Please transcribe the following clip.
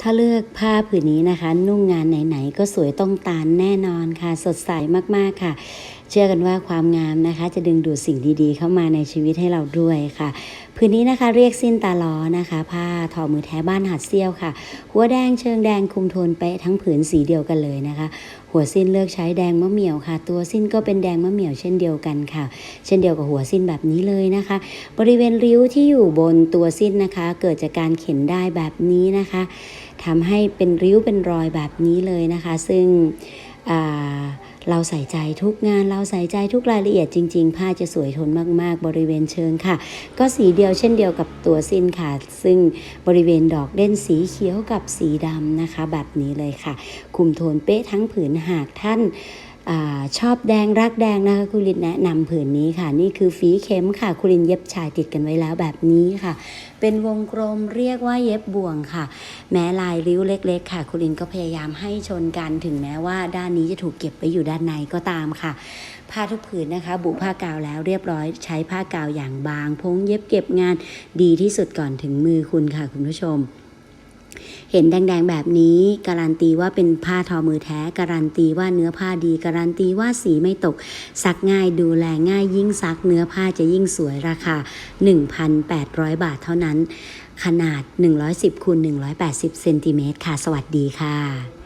ถ้าเลือกผ้าผืนนี้นะคะ นุ่งงานไหนๆก็สวยต้องตาลแน่นอนค่ะ สดใสมากๆค่ะเชื่อกันว่าความงามนะคะ จะดึงดูดสิ่งดีๆ เข้ามาในชีวิตให้เราด้วยค่ะผืนนี้นะคะเรียกสิ้นตาล้อนะคะ ผ้าทอมือแท้บ้านหัดเซี่ยวค่ะ หัวแดงเชิงแดงคุมโทนเป๊ะทั้งผืนสีเดียวกันเลยนะคะ หัวสิ้นเลือกใช้แดงมะเหมี่ยวค่ะ ตัวสิ้นก็เป็นแดงมะเหมี่ยวเช่นเดียวกันค่ะ เช่นเดียวกับหัวสิ้นแบบนี้เลยนะคะ บริเวณริ้วที่อยู่บนตัวสิ้นนะคะ เกิดจากการเข็นได้แบบนี้นะคะทำให้เป็นริ้วเป็นรอยแบบนี้เลยนะคะ ซึ่งอ่า เราใส่ใจทุกงานเราใส่ใจทุกรายละเอียดจริง ๆ ผ้าจะสวยทนมากๆ บริเวณเชิงค่ะ ก็สีเดียวเช่นเดียวกับตัวสิ้นค่ะ ซึ่งบริเวณดอกเด่นสีเขียวกับสีดำนะคะ แบบนี้เลยค่ะ คุมโทนเป๊ะทั้งผืนหากท่าน อชอบแดงรักแดงนะคะคุณลินแนะนำผืนนี้ค่ะ นี่คือฝีเข็มค่ะคุณลินเย็บชายติดกันไว้แล้วแบบนี้ค่ะ เป็นวงกลมเรียกว่าเย็บบ่วงค่ะ แม้ลายริ้วเล็ก ๆ ค่ะคุณลินก็พยายามให้ชนกันถึงแม้ว่าด้านนี้จะถูกเก็บไว้อยู่ด้านในก็ตามค่ะ ผ้าทุกผืนนะคะ บุผ้ากาวแล้วเรียบร้อยใช้ผ้ากาวอย่างบางพงเย็บเก็บงานดีที่สุดก่อนถึงมือคุณค่ะคุณผู้ชม เห็นแดงๆแบบนี้การันตีว่าเป็นผ้าทอมือแท้ การันตีว่าเนื้อผ้าดี การันตีว่าสีไม่ตก ซักง่ายดูแลง่ายยิ่งซักเนื้อผ้าจะยิ่งสวยราคา 1,800 บาทเท่านั้น ขนาด 110คูณ180เซนติเมตรค่ะ สวัสดีค่ะ